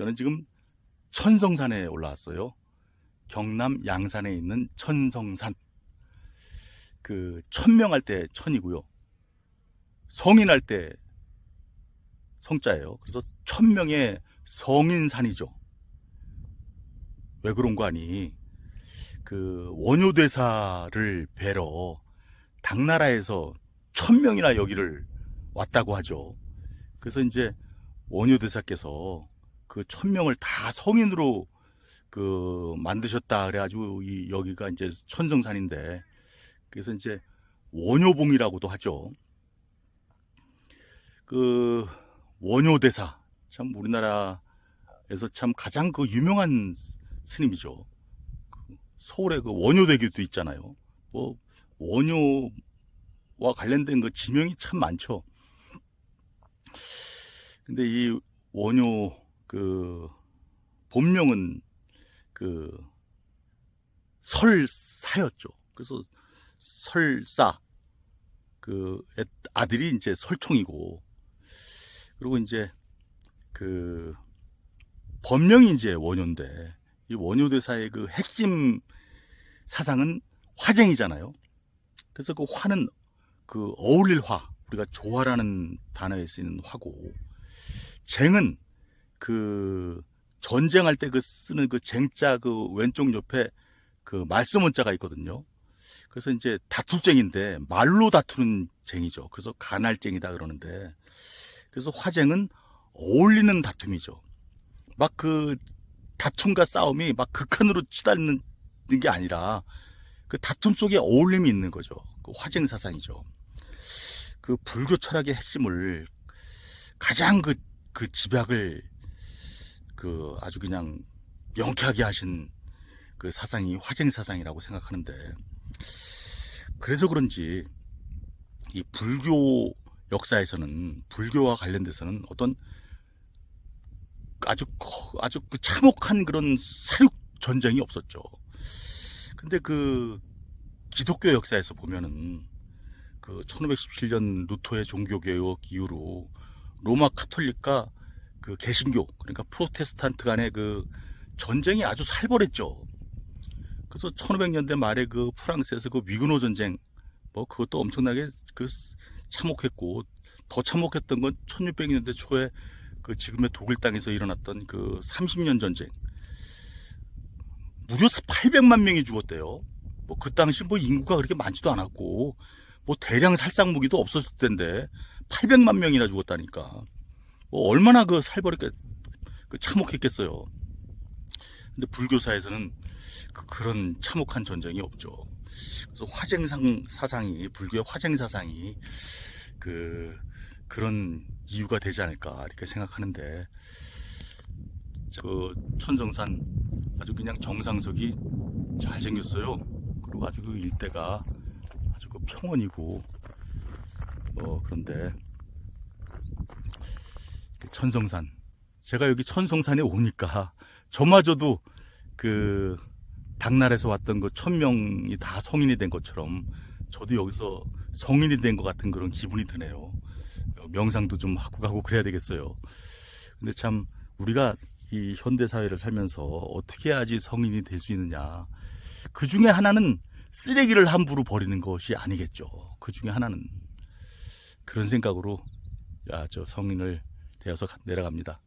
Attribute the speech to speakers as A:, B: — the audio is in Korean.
A: 저는 지금 천성산에 올라왔어요. 경남 양산에 있는 천성산. 그 천명할 때 천이고요. 성인할 때 성자예요. 그래서 천명의 성인산이죠. 왜 그런 거 아니? 그 원효대사를 뵈러 당나라에서 천명이나 여기를 왔다고 하죠. 그래서 이제 원효대사께서 그 천명을 다 성인으로 그 만드셨다 그래가지고 이 여기가 이제 천성산인데 그래서 이제 원효봉이라고도 하죠. 그 원효대사 참 우리나라에서 참 가장 그 유명한 스님이죠. 그 서울에 그 원효대교도 있잖아요. 뭐 원효와 관련된 그 지명이 참 많죠. 근데 이 원효 그 본명은 그 설사였죠. 그래서 설사 그 아들이 이제 설총이고 그리고 이제 그 본명이 이제 원효인데 이 원효대사의 그 핵심 사상은 화쟁이잖아요. 그래서 그 화는 그 어울릴 화 우리가 조화라는 단어에 쓰이는 화고 쟁은 그 전쟁할 때 그 쓰는 그 쟁자 그 왼쪽 옆에 그 말씀원자가 있거든요. 그래서 이제 다툴쟁인데 말로 다투는 쟁이죠. 그래서 간할쟁이다 그러는데 그래서 화쟁은 어울리는 다툼이죠. 막 그 다툼과 싸움이 막 극한으로 치달는 게 아니라 그 다툼 속에 어울림이 있는 거죠. 그 화쟁 사상이죠. 그 불교 철학의 핵심을 가장 그, 그 집약을 그 아주 그냥 명쾌하게 하신 그 사상이 화쟁 사상이라고 생각하는데 그래서 그런지 이 불교 역사에서는 불교와 관련돼서는 어떤 아주 아주 그 참혹한 그런 사륙 전쟁이 없었죠. 근데 그 기독교 역사에서 보면은 그 1517년 루터의 종교 개혁 이후로 로마 카톨릭과 그 개신교 그러니까 프로테스탄트 간의 그 전쟁이 아주 살벌했죠. 그래서 1500년대 말에 그 프랑스에서 그 위그노 전쟁 뭐 그것도 엄청나게 그 참혹했고 더 참혹했던 건 1600년대 초에 그 지금의 독일 땅에서 일어났던 그 30년 전쟁 무려 800만 명이 죽었대요. 뭐 그 당시 뭐 인구가 그렇게 많지도 않았고 뭐 대량 살상 무기도 없었을 텐데 800만 명이나 죽었다니까. 뭐 얼마나 그 살벌했게 그 참혹했겠어요. 근데 불교사에서는 그, 런 참혹한 전쟁이 없죠. 그래서 화쟁상 사상이 불교의 화쟁 사상이 그 그런 이유가 되지 않을까 이렇게 생각하는데 그 천정산 아주 그냥 정상석이 잘 생겼어요. 그리고 아주 그 일대가 아주 그 평원이고 뭐 그런데 그 천성산 제가 여기 천성산에 오니까 저마저도 그 당날에서 왔던 그 천명이 다 성인이 된 것처럼 저도 여기서 성인이 된 것 같은 그런 기분이 드네요. 명상도 좀 하고 가고 그래야 되겠어요. 근데 참 우리가 이 현대 사회를 살면서 어떻게 해야지 성인이 될 수 있느냐. 그 중에 하나는 쓰레기를 함부로 버리는 것이 아니겠죠. 그 중에 하나는 그런 생각으로 야, 저 성인을 되어서 내려갑니다.